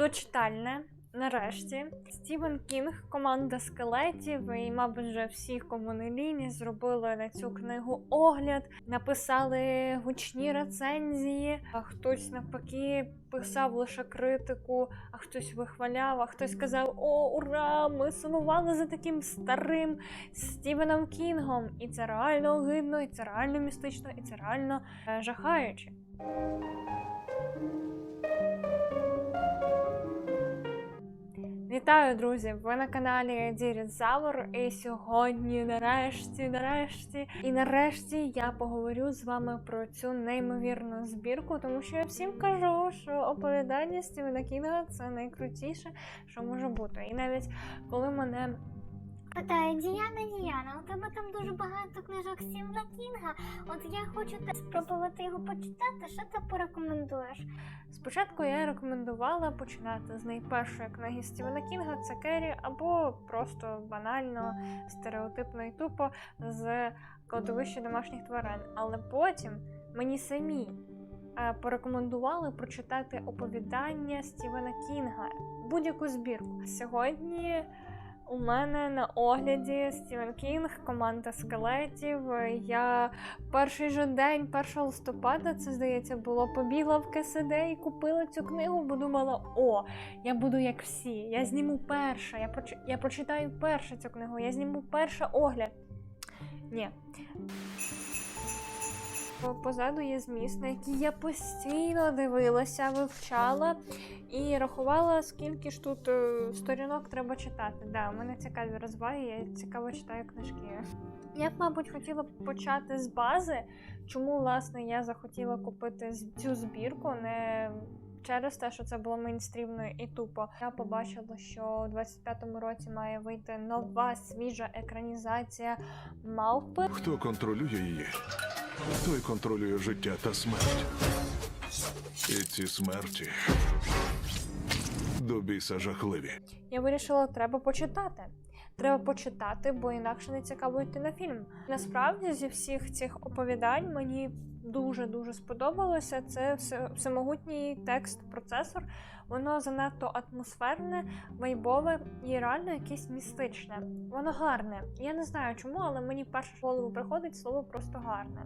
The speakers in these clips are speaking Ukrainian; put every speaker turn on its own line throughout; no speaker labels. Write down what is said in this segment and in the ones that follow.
дочитальне. Нарешті Стівен Кінг, команда скелетів і, мабуть, вже всі, кому зробили на цю книгу огляд, написали гучні рецензії. А хтось навпаки писав лише критику, а хтось вихваляв, а хтось казав: О, ура! Ми сумували за таким старим Стівеном Кінгом. І це реально огидно, і це реально містично, і це реально е, жахаюче. Вітаю, друзі! Ви на каналі Дірінзавр. І сьогодні, нарешті, нарешті, і нарешті я поговорю з вами про цю неймовірну збірку, тому що я всім кажу, що оповідання Стівена Кінга це найкрутіше, що може бути. І навіть коли мене
Питаю, Діана, Діана, у тебе там дуже багато книжок Стівена Кінга. От я хочу спробувати його почитати. Що ти порекомендуєш?
Спочатку я рекомендувала починати з найпершої книги Стівена Кінга це Керрі, або просто банально, стереотипно і тупо з кладовища домашніх тварин. Але потім мені самі е, порекомендували прочитати оповідання Стівена Кінга, будь-яку збірку. Сьогодні. У мене на огляді Стівен Кінг, команда скелетів. Я перший же день, 1 листопада, це здається, було побігла в КСД і купила цю книгу, бо думала, о, я буду як всі, я зніму перша, я, проч... я прочитаю перше цю книгу, я зніму перше огляд. Ні. Позаду є зміст, на який я постійно дивилася, вивчала і рахувала, скільки ж тут е, сторінок треба читати. Да, у мене цікаві розваги, я цікаво читаю книжки. Я б, мабуть, хотіла почати з бази, чому власне я захотіла купити цю збірку, не через те, що це було мейнстрімно і тупо. Я побачила, що у 25-му році має вийти нова свіжа екранізація мавпи.
Хто контролює її, той контролює життя та смерть. І ці смерті до біса жахливі.
Я вирішила, треба почитати. Треба почитати, бо інакше не цікаво йти на фільм. Насправді, зі всіх цих оповідань мені дуже дуже сподобалося. Це все- всемогутній текст, процесор. Воно занадто атмосферне, вайбове і реально якесь містичне. Воно гарне. Я не знаю чому, але мені в голову приходить слово просто гарне.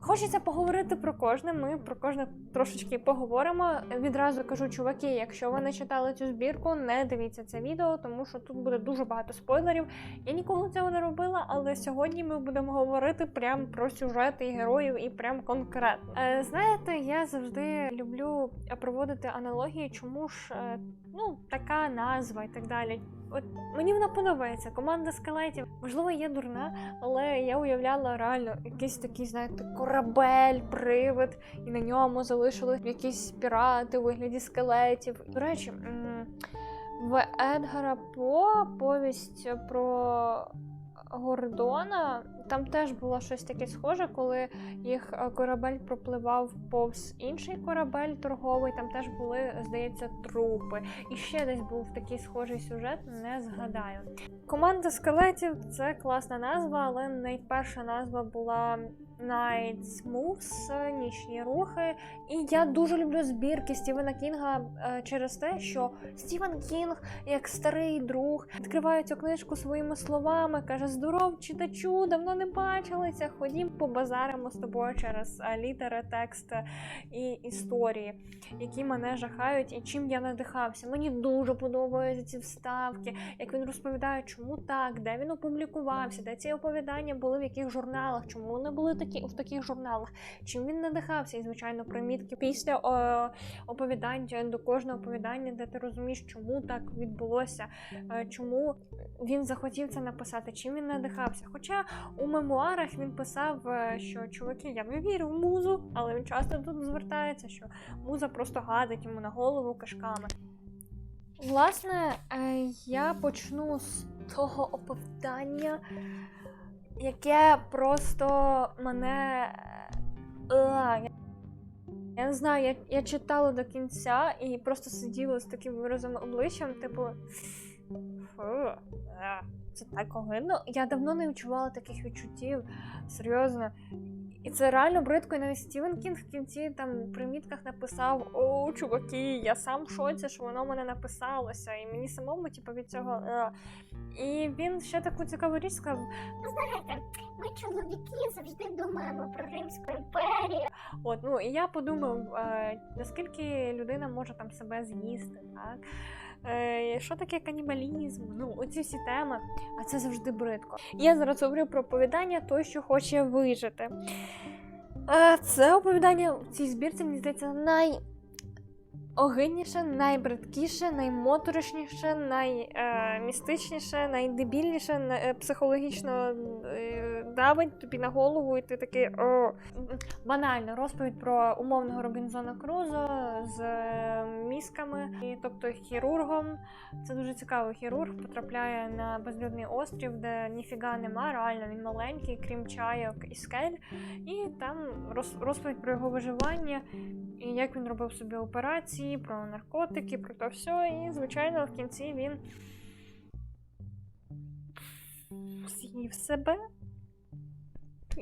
Хочеться поговорити про кожне. Ми про кожне трошечки поговоримо. Відразу кажу, чуваки, якщо ви не читали цю збірку, не дивіться це відео, тому що тут буде дуже багато спойлерів. Я ніколи цього не робила, але сьогодні ми будемо говорити прям про сюжети і героїв і прям конкретно. Е, знаєте, я завжди люблю проводити аналогії, чому ж е, ну така назва і так далі. От мені вона подобається. Команда скелетів. Можливо, я дурна, але я уявляла реально якийсь такий, знаєте, корабель, привид, і на ньому залишили якісь пірати у вигляді скелетів. До речі, в Едгара По повість про Гордона. Там теж було щось таке схоже, коли їх е, корабель пропливав повз інший корабель торговий. Там теж були, здається, трупи. І ще десь був такий схожий сюжет, не згадаю. Команда скелетів це класна назва, але найперша назва була Night Moves, нічні рухи. І я дуже люблю збірки Стівена Кінга е, через те, що Стівен Кінг, як старий друг, відкриває цю книжку своїми словами, каже: Здоров, читачу, давно не бачилися. Ходім побазаримо з тобою через е, літери, текст і історії, які мене жахають, і чим я надихався. Мені дуже подобаються ці вставки, як він розповідає, чому так, де він опублікувався, де ці оповідання були в яких журналах, чому вони були такі в таких журналах, чим він надихався, і звичайно, примітки після о, оповідань до кожного оповідання, де ти розумієш, чому так відбулося, е, чому він захотів це написати, чим він надихався. Хоча у мемуарах він писав, е, що чуваки, я не вірю в музу, але він часто тут звертається, що муза просто гадить йому на голову кишками. Власне, е, я почну з того оповідання, яке просто мене. е, я- Я не знаю, я, я читала до кінця і просто сиділа з таким виразом обличчям, типу. Фу, е, це так огидно. Я давно не відчувала таких відчуттів. Серйозно. І це реально бридко. І навіть Стівен Кінг в кінці там у примітках написав: О, чуваки, я сам в шоці, що воно в мене написалося. І мені самому, типу, від цього. е. І він ще таку цікаву річ сказав:
Ну, знаєте, ми чоловіки завжди думаємо про Римську імперію.
От, ну і я подумав, е, наскільки людина може там себе з'їсти, так? Е, що таке канібалізм? Ну, оці всі теми, а це завжди бридко. Я зараз говорю про оповідання той, що хоче вижити. Е, це оповідання в цій збірці, мені здається, най. Огидніше, найбридкіше, наймоторошніше, наймістичніше, найдебільніше, е, психологічно е, давить тобі на голову, і ти такий о. банально розповідь про умовного Робінзона Крузо з е, мізками, і, тобто хірургом. Це дуже цікаво. Хірург потрапляє на безлюдний острів, де ніфіга нема, реально він маленький, крім чайок і скель. І там роз- розповідь про його виживання, і як він робив собі операції, про наркотики, про то все. І, звичайно, в кінці він з'їв себе.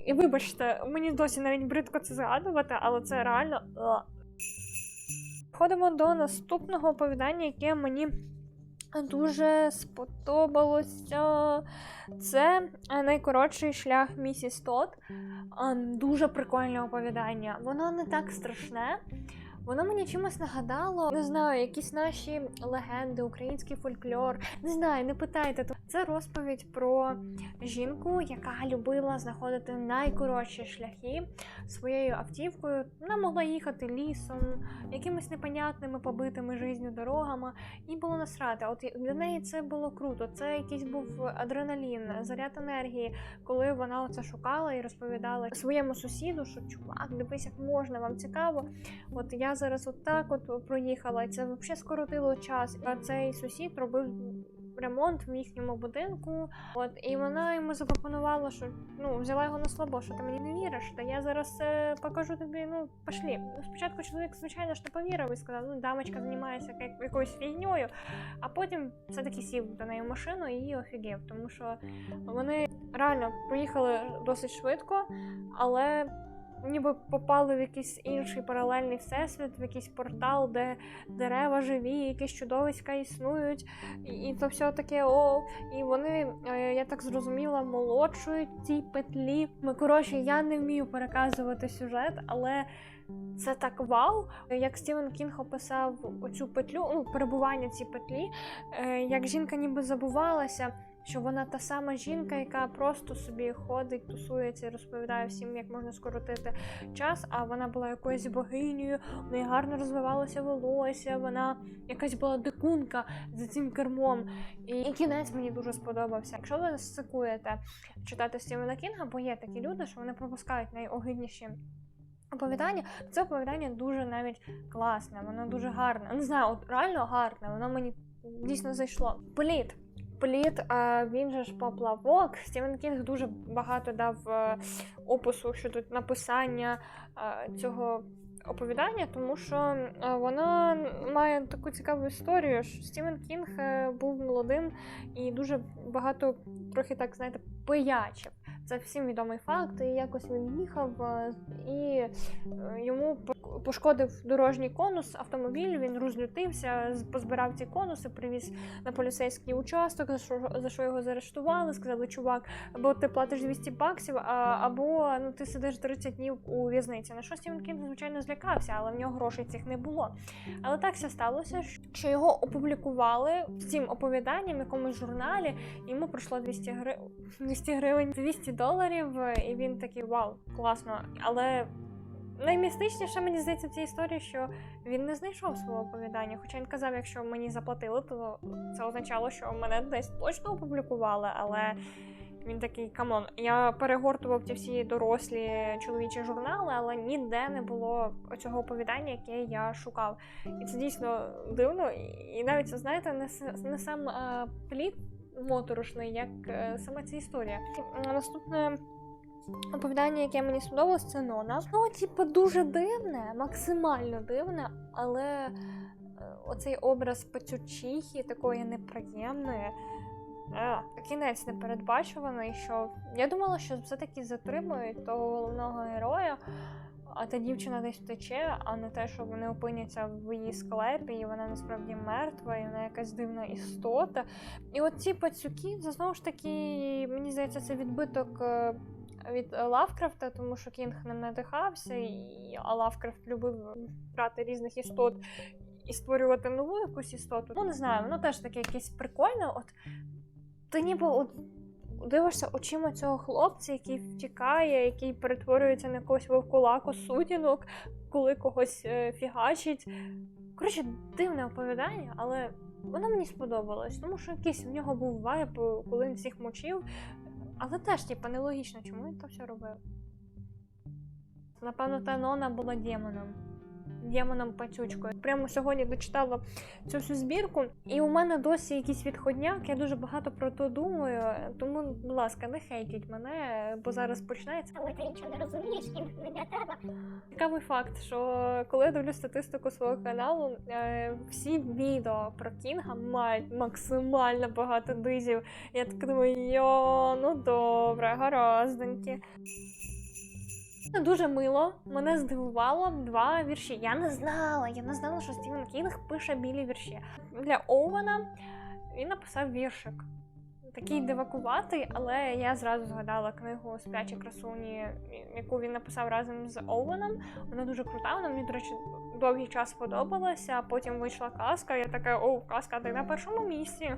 І вибачте, мені досі навіть бридко це згадувати, але це реально. е. Входимо до наступного оповідання, яке мені дуже сподобалося. Це е, найкоротший шлях місіс Тот. Е, Дуже прикольне оповідання. Воно не так страшне. Воно мені чимось нагадало, не знаю, якісь наші легенди, український фольклор. Не знаю, не питайте. Це розповідь про жінку, яка любила знаходити найкоротші шляхи своєю автівкою. Вона могла їхати лісом, якимись непонятними побитими жизнью дорогами, і було насрати. От для неї це було круто. Це якийсь був адреналін, заряд енергії, коли вона оце шукала і розповідала своєму сусіду, що чувак, дивись, як можна, вам цікаво. От я зараз от от проїхала, і це взагалі скоротило час. А цей сусід робив ремонт в їхньому будинку. От і вона йому запропонувала, що ну взяла його на слабо, що ти мені не віриш. Та я зараз е, покажу тобі. Ну пошлі. Спочатку чоловік, звичайно, не повірив і сказав, ну дамочка займається якоюсь фігньою, а потім все-таки сів до неї в машину і офігів, тому що вони реально проїхали досить швидко, але. Ніби попали в якийсь інший паралельний всесвіт, в якийсь портал, де дерева живі, якісь чудовиська існують, і, то все таке о. І вони, е, я так зрозуміла, молодшують цій петлі. Ми коротше, я не вмію переказувати сюжет, але це так вау. Як Стівен Кінг описав оцю петлю, ну перебування цій петлі, е, як жінка ніби забувалася. Що вона та сама жінка, яка просто собі ходить, тусується і розповідає всім, як можна скоротити час. А вона була якоюсь богинею, в неї гарно розвивалося волосся, вона якась була дикунка за цим кермом. І, і кінець мені дуже сподобався. Якщо ви сикуєте читати Стівена Кінга, бо є такі люди, що вони пропускають найогидніші. Оповідання, це оповідання дуже навіть класне, воно дуже гарне. Не знаю, от реально гарне, воно мені дійсно зайшло. Політ. Політ, а він же ж поплавок. Стівен Кінг дуже багато дав е, опису щодо написання е, цього оповідання, тому що е, вона має таку цікаву історію. що Стівен Кінг був молодим і дуже багато, трохи так знаєте, пиячив. Це всім відомий факт. І якось він їхав е, і е, йому по- пошкодив дорожній конус автомобіль. Він розлютився, позбирав ці конуси, привіз на поліцейський участок, за що, за що його заарештували. Сказали, чувак, або ти платиш 200 баксів, а, або ну ти сидиш 30 днів у в'язниці. На що Стівен Кінг, звичайно, злякався, але в нього грошей цих не було. Але так все сталося, що його опублікували з цим оповіданням в якомусь журналі. Йому пройшло 200 гривень, 200 гривень, 200 доларів, і він такий вау, класно. Але наймістичніше мені здається в цій історії, що він не знайшов свого оповідання. Хоча він казав, якщо мені заплатили, то це означало, що мене десь точно опублікували, але. Він такий камон. Я перегортував ті всі дорослі чоловічі журнали, але ніде не було цього оповідання, яке я шукав. І це дійсно дивно. І- навіть знаєте, не, не сам е, плід моторошний, як е, сама ця історія. Наступне оповідання, яке мені сподобалось, це Нона. Ну, типу, дуже дивне, максимально дивне, але е, оцей образ пацючихи, такої неприємної. А, кінець непередбачуваний, що я думала, що все-таки затримують того головного героя, а та дівчина десь втече, а не те, що вони опиняться в її склепі, і вона насправді мертва, і вона якась дивна істота. І от ці пацюки, це знову ж таки, мені здається, це відбиток. е, Від Лавкрафта, тому що Кінг ним надихався, і а Лавкрафт любив брати різних істот і створювати нову якусь істоту. Ну не знаю, воно теж таке якесь прикольне. От ти ніби от дивишся очима цього хлопця, який втікає, який перетворюється на якогось вовкулаку сутінок, коли когось е, фігачить. Коротше, дивне оповідання, але воно мені сподобалось, тому що якийсь в нього був вайб, коли він всіх мочив. Але теж, типа, нелогічно, чому він то все робив. Напевно, та Нона була демоном. Демоном пацючкою. Прямо сьогодні дочитала цю всю збірку, і у мене досі якийсь відходняк. Я дуже багато про то думаю. Тому, будь ласка, не хейтіть мене, бо зараз почнеться.
Але ти нічого не розумієш, і не треба.
Цікавий факт, що коли я дивлюсь статистику свого каналу, е, всі відео про Кінга мають максимально багато дизів. Я так думаю, йо, ну добре, гаразденьки. Дуже мило, мене здивувало два вірші. Я не знала, я не знала, що Стівен Кінг пише білі вірші. Для Оуена він написав віршик. Такий дивакуватий, але я зразу згадала книгу Сплячі красуні, яку він написав разом з Оуеном. Вона дуже крута. Вона мені, до речі, довгий час сподобалася. Потім вийшла казка. Я така, о, казка, ти на першому місці.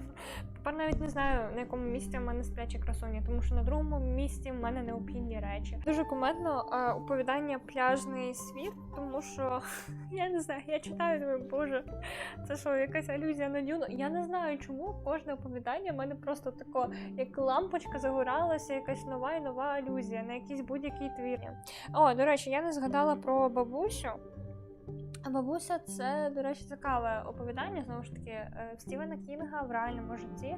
Тепер навіть не знаю, на якому місці в мене сплячі красуні, тому що на другому місці в мене необхідні речі. Дуже кумедно оповідання пляжний світ, тому що я не знаю, я читаю, думаю, боже, це що, якась алюзія на дюну. Я не знаю, чому кожне оповідання в мене просто тако, як лампочка загоралася, якась нова і нова алюзія на якийсь будь-який твір. О, до речі, я не згадала про бабусю. Бабуся це, до речі, цікаве оповідання. Знову ж таки, е, Стівена Кінга в реальному житті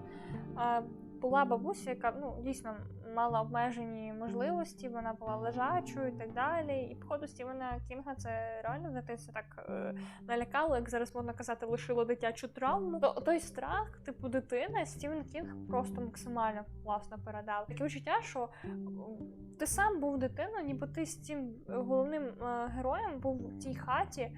була бабуся, яка ну дійсно мала обмежені можливості, вона була лежачою і так далі. І походу Стівена Кінга це реально в дитинстві так е, налякало, як зараз можна казати, лишило дитячу травму. То той страх, типу дитини, Стівен Кінг просто максимально класно передав. Таке відчуття, що ти сам був дитиною, ніби ти з цим головним е, героєм був в тій хаті,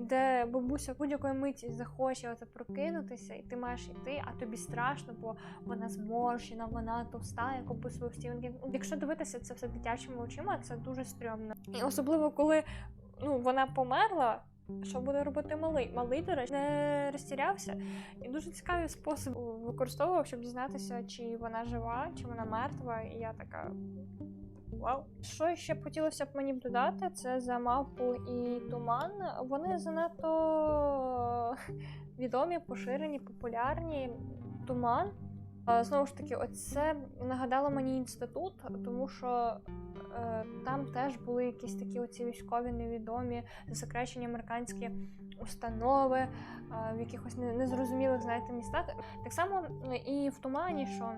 де бабуся будь-якої миті захоче прокинутися, і ти маєш йти, а тобі страшно, бо вона зморщена, вона товста, як описував Стівен Кінг. Якщо дивитися це все дитячими очима, це дуже стрьомно. І особливо, коли ну, вона померла. Що буде робити малий? Малий, до речі, не розтірявся. І дуже цікавий спосіб використовував, щоб дізнатися, чи вона жива, чи вона мертва. І я така. Вау. Що ще б хотілося б мені б додати, це за мавпу і туман. Вони занадто відомі, поширені, популярні. Туман. Знову ж таки, оце нагадало мені інститут, тому що е, там теж були якісь такі оці військові невідомі, засекречені американські установи е, в якихось незрозумілих, знаєте, містах. Так само і в тумані, що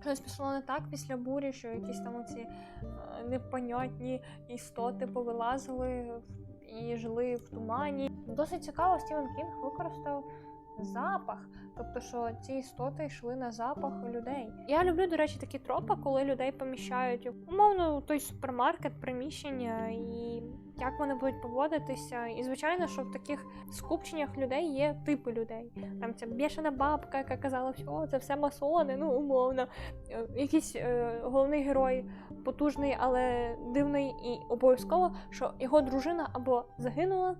щось пішло не так після бурі, що якісь там оці е, непонятні істоти повилазили і жили в тумані. Досить цікаво, Стівен Кінг використав запах. Тобто, що ці істоти йшли на запах людей. Я люблю, до речі, такі тропи, коли людей поміщають умовно у той супермаркет, приміщення, і як вони будуть поводитися. І звичайно, що в таких скупченнях людей є типи людей. Там ця бішена бабка, яка казала, що це все масони, ну умовно. Е, Якийсь е, головний герой потужний, але дивний, і обов'язково, що його дружина або загинула.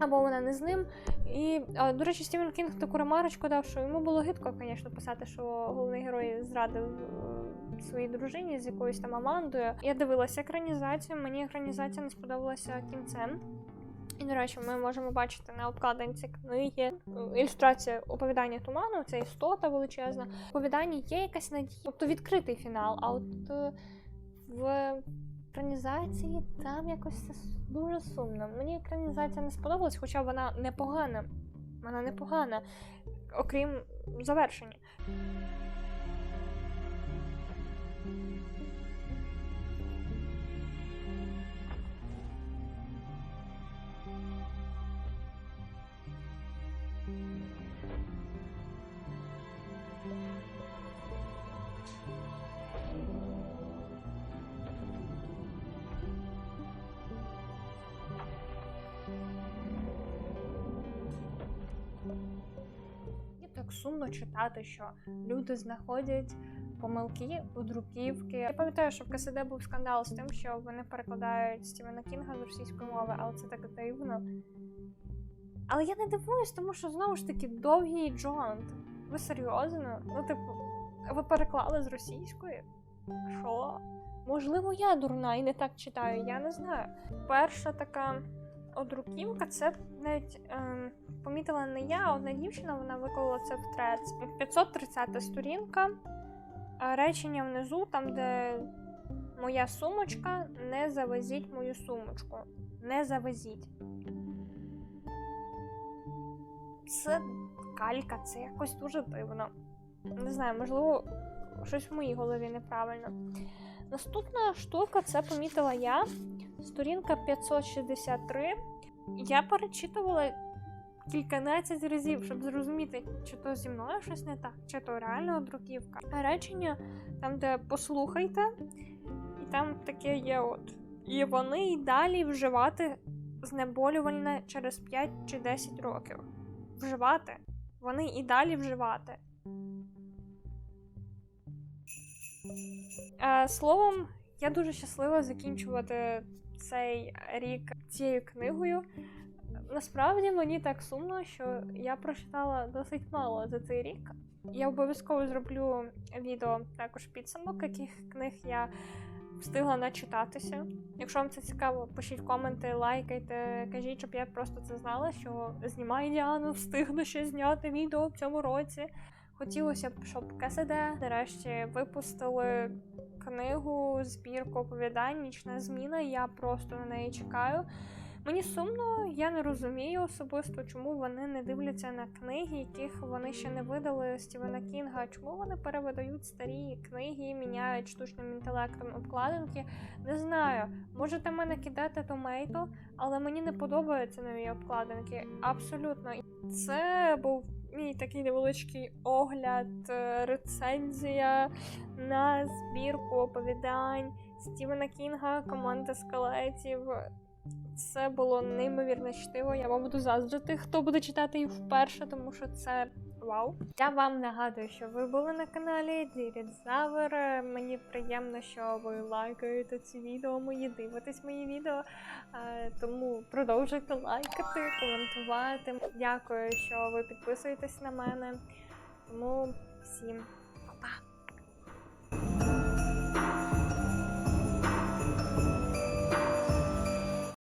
Або вона не з ним. І, до речі, Стівен Кінг таку ремарочку дав, що йому було гидко, звісно, писати, що головний герой зрадив е, своїй дружині з якоюсь там Амандою. Я дивилася екранізацію, мені екранізація не сподобалася кінцем. І, до речі, ми можемо бачити на обкладинці книги е, ілюстрація оповідання туману, це істота величезна. В оповіданні є якась надія, тобто відкритий фінал, а от е, в екранізації там якось дуже сумно. Мені екранізація не сподобалась, хоча вона непогана. Вона непогана, окрім завершення. Сумно читати, що люди знаходять помилки у друківки. Я пам'ятаю, що в КСД був скандал з тим, що вони перекладають Стівена Кінга з російської мови, але це так дивно. Але я не дивуюсь, тому що знову ж таки довгий джонт. Ви серйозно? Ну, типу, ви переклали з російської? Що? Можливо, я дурна і не так читаю, я не знаю. Перша така одруківка, це навіть ем, помітила не я, а одна дівчина, вона виклала це в трец. 530 сторінка. Речення внизу, там, де моя сумочка, не завезіть мою сумочку. Не завезіть. Це калька, це якось дуже дивно. Не знаю, можливо, щось в моїй голові неправильно. Наступна штука, це помітила я. Сторінка 563. Я перечитувала кільканадцять разів, щоб зрозуміти, чи то зі мною щось не так, чи то реально друківка. Речення там, де послухайте, і там таке є от. І вони й далі вживати знеболювальне через 5 чи 10 років. Вживати. Вони і далі вживати. Е, словом, я дуже щаслива закінчувати цей рік цією книгою. Насправді мені так сумно, що я прочитала досить мало за цей рік. Я обов'язково зроблю відео також підсумок, яких книг я встигла начитатися. Якщо вам це цікаво, пишіть коменти, лайкайте, кажіть, щоб я просто це знала, що знімає Діану, встигну ще зняти відео в цьому році. Хотілося б, щоб КСД нарешті випустили книгу, збірку оповідань, нічна зміна. Я просто на неї чекаю. Мені сумно, я не розумію особисто, чому вони не дивляться на книги, яких вони ще не видали Стівена Кінга. Чому вони перевидають старі книги, міняють штучним інтелектом обкладинки? Не знаю. Можете мене кидати томейто, але мені не подобаються нові обкладинки. Абсолютно. Це був мій такий невеличкий огляд, е, рецензія на збірку оповідань Стівена Кінга, команда скелетів. Це було неймовірно чтиво. Я вам буду заздрити, хто буде читати їх вперше, тому що це вау. Я вам нагадую, що ви були на каналі Дірідзавер. Мені приємно, що ви лайкаєте ці відео мої, дивитесь мої відео. Е, Тому продовжуйте лайкати, коментувати. Дякую, що ви підписуєтесь на мене. Тому всім